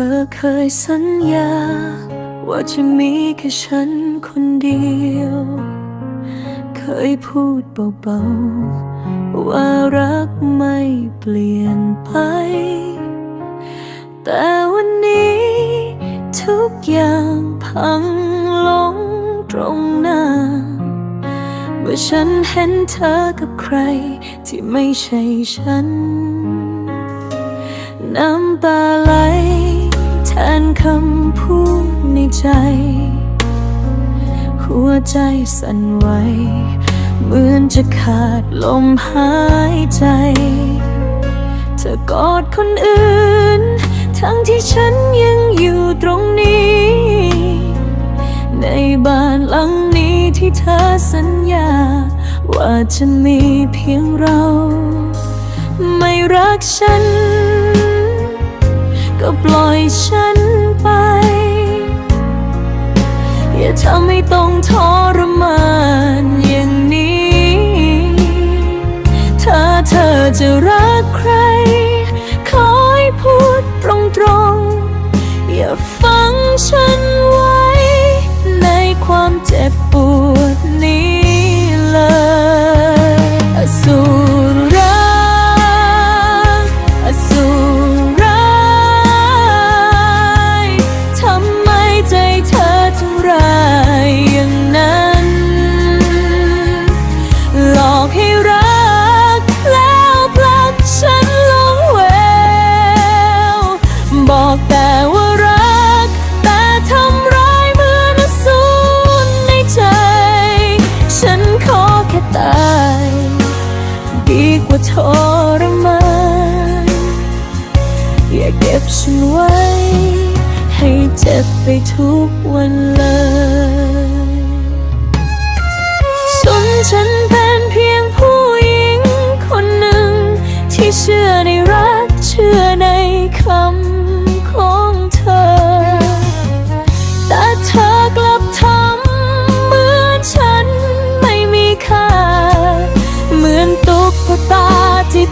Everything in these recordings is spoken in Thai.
เธอเคยสัญญา ว่าจะมีแค่ฉันคนเดียว เคยพูดเบาๆ ว่ารักไม่เปลี่ยนไป แต่วันนี้ ทุกอย่างพังลงตรงหน้า เมื่อฉันเห็นเธอกับใครที่ไม่ใช่ฉัน น้ำตาไหล นคำพูดในใจ หัวใจสั่นไหวเหมือนจะขาดลมหายใจ เธอกอดคนอื่น ทั้งที่ฉันยังอยู่ตรงนี้ ในบ้านหลังนี้ที่เธอสัญญา ว่าจะมีเพียงเรา ไม่รักฉัน ก็ปล่อยฉันไป อย่าทำให้ต้องทรมานอย่างนี้ ถ้าเธอจะรักใคร ขอให้พูดตรงๆ อย่าฟังฉันไว้ ในความเจ็บปวด ดีกว่าทรมานอย่าเก็บฉันไว้ ให้เจ็บไปทุกวันเลยส่วนฉันเป็นเพียงผู้หญิงคนหนึ่ง ที่เชื่อในรักเชื่อในคำ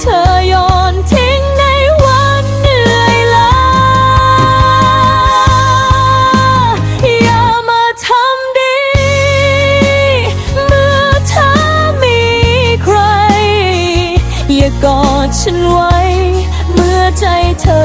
เธอโอนทิ้งในวันเหนื่อยล้าอย่ามาทำดี เมื่อเธอมีใคร อย่ากอดฉันไว้ เมื่อใจเธอ